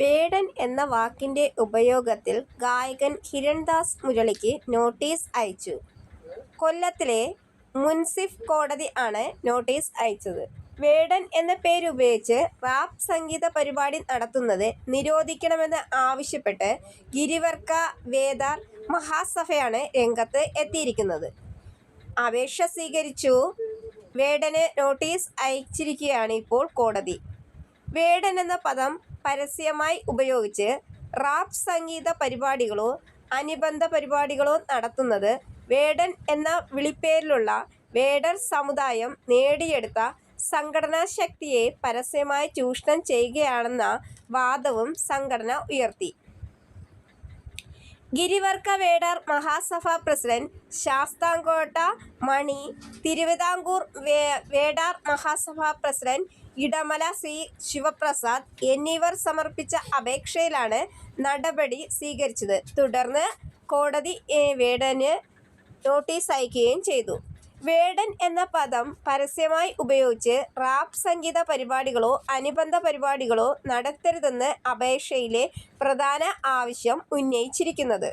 വേടൻ എന്ന വാക്കിന്റെ ഉപയോഗത്തിൽ ഗായകൻ ഹിരൺദാസ് മുരളിക്ക് നോട്ടീസ് അയച്ചു. കൊല്ലത്തിലെ മുൻസിഫ് കോടതി ആണ് നോട്ടീസ് അയച്ചത്. വേടൻ എന്ന പേരുപയോഗിച്ച് റാപ്പ് സംഗീത പരിപാടി നടത്തുന്നത് നിരോധിക്കണമെന്ന് ആവശ്യപ്പെട്ട് ഗിരിവർക്ക വേദാർ മഹാസഭയാണ് രംഗത്ത് എത്തിയിരിക്കുന്നത്. അപേക്ഷ സ്വീകരിച്ചു വേടന് നോട്ടീസ് അയച്ചിരിക്കുകയാണ് ഇപ്പോൾ കോടതി. വേടൻ എന്ന പദം പരസ്യമായി ഉപയോഗിച്ച് റാപ്പ് സംഗീത പരിപാടികളോ അനുബന്ധ പരിപാടികളോ നടത്തുന്നത് വേടൻ എന്ന വിളിപ്പേരിലുള്ള വേടർ സമുദായം നേടിയെടുത്ത സംഘടനാ ശക്തിയെ പരസ്യമായി ചൂഷണം ചെയ്യുകയാണെന്ന വാദവും സംഘടന ഉയർത്തി. Girivarga Vedar Mahasabha president Sasthamkotta Mani, Thiruvithamkoor Vedar Mahasabha president Idamala C. Sivaprasad എന്നിവർ സമർപ്പിച്ച അപേക്ഷയിലാണ് നടപടി സ്വീകരിച്ചത്. തുടർന്ന് കോടതി വേടന് നോട്ടീസ് അയക്കുകയും ചെയ്തു. വേടൻ എന്ന പദം പരസ്യമായി ഉപയോഗിച്ച് റാപ്പ് സംഗീത പരിപാടികളോ അനുബന്ധ പരിപാടികളോ നടത്തരുതെന്ന് അപേക്ഷയിലെ പ്രധാന ആവശ്യം ഉന്നയിച്ചിരിക്കുന്നത്.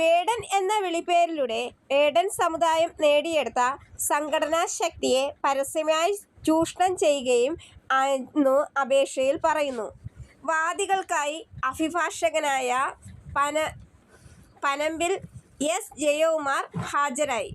വേടൻ എന്ന വിളിപ്പേരിലൂടെ വേടൻ സമുദായം നേടിയെടുത്ത സംഘടനാ ശക്തിയെ പരസ്യമായി ചൂഷണം ചെയ്യുകയും ചെയ്യുകയാണെന്നും അപേക്ഷയിൽ പറയുന്നു. വാദികൾക്കായി അഭിഭാഷകനായ പന പനമ്പിൽ എസ്. ജയകുമാർ ഹാജരായി.